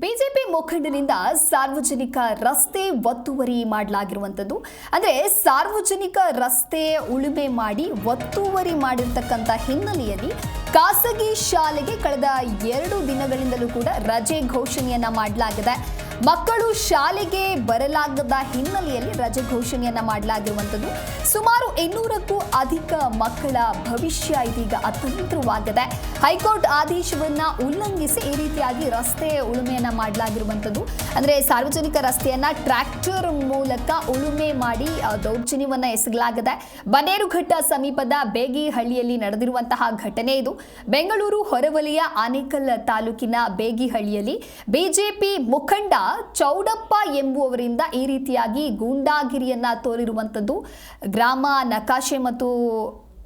BJP ಮುಖಂಡರಿಂದ ಸಾರ್ವಜನಿಕ ರಸ್ತೆ ಒತ್ತುವರಿ ಮಾಡಲಾಗಿರುವಂಥದ್ದು. ಅಂದರೆ ಸಾರ್ವಜನಿಕ ರಸ್ತೆ ಉಳುಮೆ ಮಾಡಿ ಒತ್ತುವರಿ ಮಾಡಿರ್ತಕ್ಕಂಥ ಹಿನ್ನೆಲೆಯಲ್ಲಿ ಖಾಸಗಿ ಶಾಲೆಗೆ ಕಳೆದ ಎರಡು ದಿನಗಳಿಂದಲೂ ಕೂಡ ರಜೆ ಘೋಷಣೆಯನ್ನು ಮಾಡಲಾಗಿದೆ. ಮಕ್ಕಳು ಶಾಲೆಗೆ ಬರಲಾಗದ ಹಿನ್ನೆಲೆಯಲ್ಲಿ ರಜೆ ಘೋಷಣೆಯನ್ನ ಮಾಡಲಾಗಿರುವಂಥದ್ದು. ಸುಮಾರು ಇನ್ನೂರಕ್ಕೂ ಅಧಿಕ ಮಕ್ಕಳ ಭವಿಷ್ಯ ಇದೀಗ ಅತಂತ್ರವಾಗಿದೆ. ಹೈಕೋರ್ಟ್ ಆದೇಶವನ್ನ ಉಲ್ಲಂಘಿಸಿ ಈ ರೀತಿಯಾಗಿ ರಸ್ತೆ ಉಳುಮೆಯನ್ನ ಮಾಡಲಾಗಿರುವಂಥದ್ದು. ಅಂದ್ರೆ ಸಾರ್ವಜನಿಕ ರಸ್ತೆಯನ್ನ ಟ್ರ್ಯಾಕ್ಟರ್ ಮೂಲಕ ಉಳುಮೆ ಮಾಡಿ ದೌರ್ಜನ್ಯವನ್ನು ಎಸಗಲಾಗಿದೆ ಬನೇರುಘಟ್ಟ ಸಮೀಪದ ಬೇಗಿಹಳ್ಳಿಯಲ್ಲಿ ನಡೆದಿರುವಂತಹ ಘಟನೆ ಇದು. ಬೆಂಗಳೂರು ಹೊರವಲಯ ಆನೇಕಲ್ ತಾಲೂಕಿನ ಬೇಗಿಹಳ್ಳಿಯಲ್ಲಿ ಬಿಜೆಪಿ ಮುಖಂಡ ಚೌಡಪ್ಪ ಎಂಬುವವರಿಂದ ಈ ರೀತಿಯಾಗಿ ಗೂಂಡಾಗಿರಿಯನ್ನ ತೋರಿರುವಂಥದ್ದು. ಗ್ರಾಮ ನಕಾಶೆ ಮತ್ತು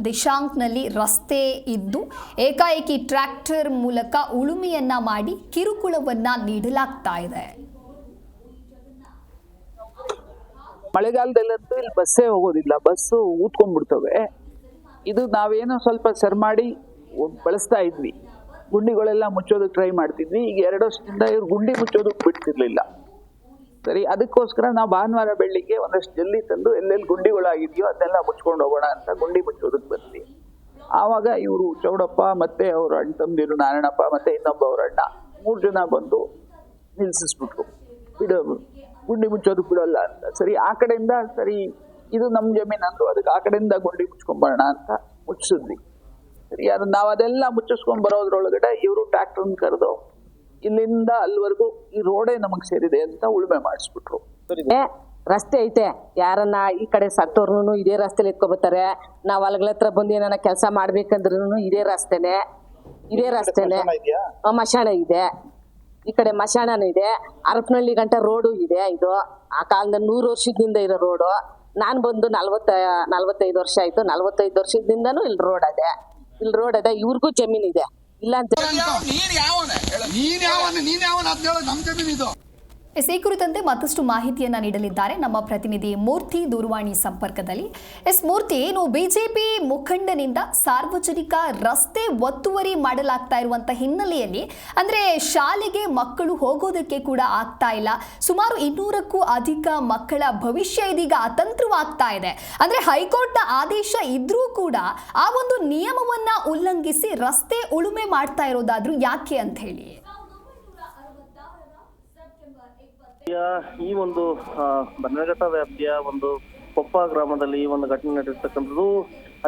ದಿಶಾಂಕ್ನಲ್ಲಿ ರಸ್ತೆ ಇದ್ದು ಏಕಾಏಕಿ ಟ್ರ್ಯಾಕ್ಟರ್ ಮೂಲಕ ಉಳುಮೆಯನ್ನ ಮಾಡಿ ಕಿರುಕುಳವನ್ನ ನೀಡಲಾಗ್ತಾ ಇದೆ. ಮಳೆಗಾಲದಲ್ಲಂತೂ ಇಲ್ಲಿ ಬಸ್ಸೇ ಹೋಗೋದಿಲ್ಲ, ಬಸ್ಸು ಊದ್ಕೊಂಡ್ಬಿಡ್ತವೆ. ಇದು ನಾವೇನೋ ಸ್ವಲ್ಪ ಸರ್ ಮಾಡಿ ಬಳಸ್ತಾ ಇದ್ವಿ. ಗುಂಡಿಗಳೆಲ್ಲ ಮುಚ್ಚೋದಕ್ಕೆ ಟ್ರೈ ಮಾಡ್ತಿದ್ವಿ. ಈಗ ಎರಡು ವರ್ಷದಿಂದ ಇವ್ರು ಗುಂಡಿ ಮುಚ್ಚೋದಕ್ಕೆ ಬಿಡ್ತಿರ್ಲಿಲ್ಲ. ಸರಿ, ಅದಕ್ಕೋಸ್ಕರ ನಾವು ಭಾನುವಾರ ಬೆಳಿಗ್ಗೆ ಒಂದಷ್ಟು ಜಲ್ಲಿ ತಂದು ಎಲ್ಲೆಲ್ಲಿ ಗುಂಡಿಗಳಾಗಿದೆಯೋ ಅದನ್ನೆಲ್ಲ ಮುಚ್ಕೊಂಡು ಹೋಗೋಣ ಅಂತ ಗುಂಡಿ ಮುಚ್ಚೋದಕ್ಕೆ ಬಂದ್ವಿ. ಆವಾಗ ಇವರು ಚೌಡಪ್ಪ ಮತ್ತೆ ಅವ್ರ ಅಣ್ಣ ತಂದಿರು ನಾರಾಯಣಪ್ಪ ಮತ್ತೆ ಇನ್ನೊಬ್ಬ ಅವ್ರ ಅಣ್ಣ ಮೂರು ಜನ ಬಂದು ನಿಲ್ಸಿಸ್ಬಿಟ್ರು. ಬಿಡು, ಗುಂಡಿ ಮುಚ್ಚೋದಕ್ಕೆ ಬಿಡೋಲ್ಲ ಅಂತ. ಸರಿ, ಆ ಕಡೆಯಿಂದ ಸರಿ, ಇದು ನಮ್ಮ ಜಮೀನು ಅದಕ್ಕೆ ಆ ಕಡೆಯಿಂದ ಗುಂಡಿ ಮುಚ್ಕೊಂಬರೋಣ ಅಂತ ಮುಚ್ಚಿಸಿದ್ವಿ ಅದು ನಾವು ಅದೆಲ್ಲ ಮುಚ್ಚಿಸ್ಕೊಂಡ್ ಬರೋದ್ರೊಳಗಡೆ ಇವರು ಟ್ರ್ಯಾಕ್ಟರ್ನ ಕರೆದು ಇಲ್ಲಿಂದ ಅಲ್ಲಿವರೆಗೂ ಈ ರೋಡೇ ನಮಗೆ ಸೇರಿದೆ ಅಂತ ಉಳುಮೆ ಮಾಡಿಸ್ಬಿಟ್ರು. ರಸ್ತೆ ಐತೆ. ಯಾರನ್ನ ಈ ಕಡೆ ಸತ್ತೋರ್ನು ಇದೇ ರಸ್ತೆಲಿ ಬರ್ತಾರೆ ನಾವ್ ಅಲ್ಗಳ ಹತ್ರ ಬಂದು ಏನಾರ ಕೆಲಸ ಮಾಡ್ಬೇಕಂದ್ರೂ ಇದೇ ರಸ್ತೆನೆ. ಇದೇ ರಸ್ತೆನೆ. ಆ, ಮಶಾಣ ಇದೆ. ಈ ಕಡೆ ಮಶಾಣನೂ ಇದೆ. ಅರಪನಹಳ್ಳಿ ಗಂಟ ರೋಡು ಇದೆ ಇದು. ಆ ಕಾಲದ ನೂರು ವರ್ಷದಿಂದ ಇರೋ ರೋಡು. ನಾನು ಬಂದು ನಲ್ವತ್ತ ನಲ್ವತ್ತೈದು ವರ್ಷ ಆಯ್ತು. ನಲ್ವತ್ತೈದು ವರ್ಷದಿಂದನೂ ಇಲ್ಲಿ ರೋಡ್ ಅದೆ. ಇಲ್ಲಿ ರೋಡ್ ಅದ ಇವ್ರಿಗೂ ಜಮೀನ್ ಇದೆ ಇಲ್ಲ ಅಂತ ನೀನ್ ಯಾವನ? ನೀನ್ ಯಾವನ? ನೀನ್ ಯಾವನ ಹೇಳು ನಮ್ ಜಮೀನ್ ಇದು. ಎಸ್ ಈ ಕುರಿತಂತೆ ಮತ್ತಷ್ಟು ಮಾಹಿತಿಯನ್ನು ನೀಡಲಿದ್ದಾರೆ ನಮ್ಮ ಪ್ರತಿನಿಧಿ ಮೂರ್ತಿ ದೂರವಾಣಿ ಸಂಪರ್ಕದಲ್ಲಿ. ಎಸ್ ಮೂರ್ತಿ, ಏನು ಬಿಜೆಪಿ ಮುಖಂಡನಿಂದ ಸಾರ್ವಜನಿಕ ರಸ್ತೆ ಒತ್ತುವರಿ ಮಾಡಲಾಗ್ತಾ ಇರುವಂಥ ಹಿನ್ನೆಲೆಯಲ್ಲಿ, ಅಂದ್ರೆ ಶಾಲೆಗೆ ಮಕ್ಕಳು ಹೋಗೋದಕ್ಕೆ ಕೂಡ ಆಗ್ತಾ ಇಲ್ಲ. ಸುಮಾರು ಇನ್ನೂರಕ್ಕೂ ಅಧಿಕ ಮಕ್ಕಳ ಭವಿಷ್ಯ ಇದೀಗ ಅತಂತ್ರವಾಗ್ತಾ ಇದೆ. ಅಂದ್ರೆ ಹೈಕೋರ್ಟ್ನ ಆದೇಶ ಇದ್ರೂ ಕೂಡ ಆ ಒಂದು ನಿಯಮವನ್ನ ಉಲ್ಲಂಘಿಸಿ ರಸ್ತೆ ಉಳುಮೆ ಮಾಡ್ತಾ ಇರೋದಾದ್ರೂ ಯಾಕೆ ಅಂತ ಹೇಳಿ ವ್ಯಾಪ್ತಿಯ ಈ ಒಂದು ಬನ್ನಘಟ್ಟ ವ್ಯಾಪ್ತಿಯ ಒಂದು ಕೊಪ್ಪ ಗ್ರಾಮದಲ್ಲಿ ಈ ಒಂದು ಘಟನೆ ನಡೆದಿರ್ತಕ್ಕಂಥದ್ದು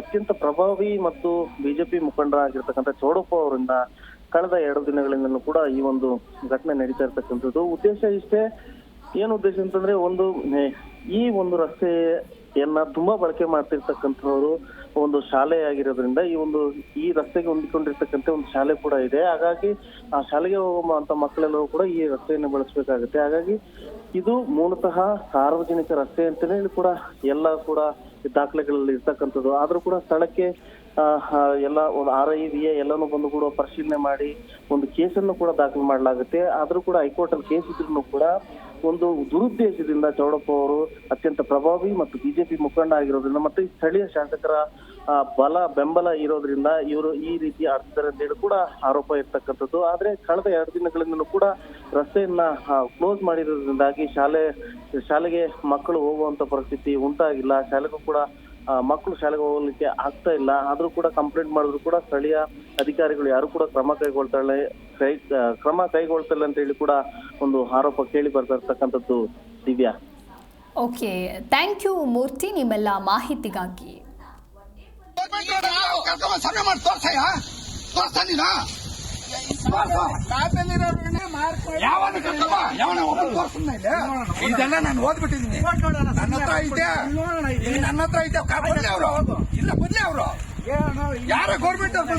ಅತ್ಯಂತ ಪ್ರಭಾವಿ ಮತ್ತು ಬಿಜೆಪಿ ಮುಖಂಡರಾಗಿರ್ತಕ್ಕಂಥ ಚೌಡಪ್ಪ ಅವರಿಂದ ಕಳೆದ ಎರಡು ದಿನಗಳಿಂದಲೂ ಕೂಡ ಈ ಒಂದು ಘಟನೆ ನಡೀತಾ ಇರ್ತಕ್ಕಂಥದ್ದು. ಉದ್ದೇಶ ಇಷ್ಟೇ, ಏನು ಉದ್ದೇಶ ಅಂತಂದ್ರೆ ಒಂದು, ಈ ಒಂದು ರಸ್ತೆಯನ್ನ ತುಂಬಾ ಬಳಕೆ ಮಾಡ್ತಿರ್ತಕ್ಕಂಥವ್ರು ಒಂದು ಶಾಲೆ ಆಗಿರೋದ್ರಿಂದ ಈ ಒಂದು ಈ ರಸ್ತೆಗೆ ಹೊಂದಿಕೊಂಡಿರ್ತಕ್ಕಂಥ ಒಂದು ಶಾಲೆ ಕೂಡ ಇದೆ. ಹಾಗಾಗಿ ಆ ಶಾಲೆಗೆ ಹೋಗುವಂತ ಮಕ್ಕಳೆಲ್ಲರೂ ಕೂಡ ಈ ರಸ್ತೆಯನ್ನು ಬಳಸಬೇಕಾಗುತ್ತೆ. ಹಾಗಾಗಿ ಇದು ಮೂಲತಃ ಸಾರ್ವಜನಿಕ ರಸ್ತೆ ಅಂತಲೇ ಕೂಡ ಎಲ್ಲ ಕೂಡ ದಾಖಲೆಗಳಲ್ಲಿ ಇರ್ತಕ್ಕಂಥದ್ದು. ಆದ್ರೂ ಕೂಡ ಸ್ಥಳಕ್ಕೆ ಎಲ್ಲ ಒಂದು ಆರ್ ಐ ವಿ ಎಲ್ಲಾನು ಬಂದು ಕೂಡ ಪರಿಶೀಲನೆ ಮಾಡಿ ಒಂದು ಕೇಸನ್ನು ಕೂಡ ದಾಖಲು ಮಾಡಲಾಗುತ್ತೆ. ಆದ್ರೂ ಕೂಡ ಹೈಕೋರ್ಟ್ ಅಲ್ಲಿ ಕೇಸ್ ಇದ್ರೂ ಕೂಡ ಒಂದು ದುರುದ್ದೇಶದಿಂದ ಚೌಡಪ್ಪ ಅವರು ಅತ್ಯಂತ ಪ್ರಭಾವಿ ಮತ್ತು ಬಿಜೆಪಿ ಮುಖಂಡ ಆಗಿರೋದ್ರಿಂದ ಮತ್ತು ಸ್ಥಳೀಯ ಶಾಸಕರ ಬಲ, ಬೆಂಬಲ ಇರೋದ್ರಿಂದ ಇವರು ಈ ರೀತಿ ಆಡ್ತಿದ್ದಾರೆ ಅಂತ ಹೇಳಿ ಕೂಡ ಆರೋಪ ಇರ್ತಕ್ಕಂಥದ್ದು. ಆದ್ರೆ ಕಳೆದ ಎರಡು ದಿನಗಳಿಂದಲೂ ಕೂಡ ರಸ್ತೆಯನ್ನ ಕ್ಲೋಸ್ ಮಾಡಿರೋದ್ರಿಂದಾಗಿ ಶಾಲೆ ಶಾಲೆಗೆ ಮಕ್ಕಳು ಹೋಗುವಂತ ಪರಿಸ್ಥಿತಿ ಉಂಟಾಗಿಲ್ಲ. ಶಾಲೆಗೂ ಕೂಡ ಮಕ್ಕಳು ಶಾಲೆಗೆ ಹೋಗ್ಲಿಕ್ಕೆ ಆಗ್ತಾ ಇಲ್ಲ. ಆದ್ರೂ ಕೂಡ ಕಂಪ್ಲೇಂಟ್ ಮಾಡಿದ್ರು ಕೂಡ ಸ್ಥಳೀಯ ಅಧಿಕಾರಿಗಳು ಯಾರು ಕೂಡ ಕ್ರಮ ಕೈಗೊಳ್ತಾಳೆ ಕೈ ಕ್ರಮ ಕೈಗೊಳ್ತಿಲ್ಲ ಅಂತ ಹೇಳಿ ಕೂಡ ಒಂದು ಆರೋಪ ಕೇಳಿ ಬರ್ತಾ ಇರ್ತಕ್ಕಂಥದ್ದು Divya. Okay thank you Murthy ನಿಮ್ಮೆಲ್ಲ ಮಾಹಿತಿಗಾಗಿ. ಯಾವನ ಇದೆಲ್ಲ ನಾನು ಓದ್ಬಿಟ್ಟಿದ್ದೀನಿ. ನನ್ನ ಹತ್ರ ಐತೆ ಇಲ್ಲಿ ನನ್ನ ಹತ್ರ ಐತೆ ಬದ್ಲಿ ಅವರು. ಇಲ್ಲ ಬದ್ಲಿ ಅವರು. ಯಾರ ಗೌರ್ಮೆಂಟ್ ಅವ್ರು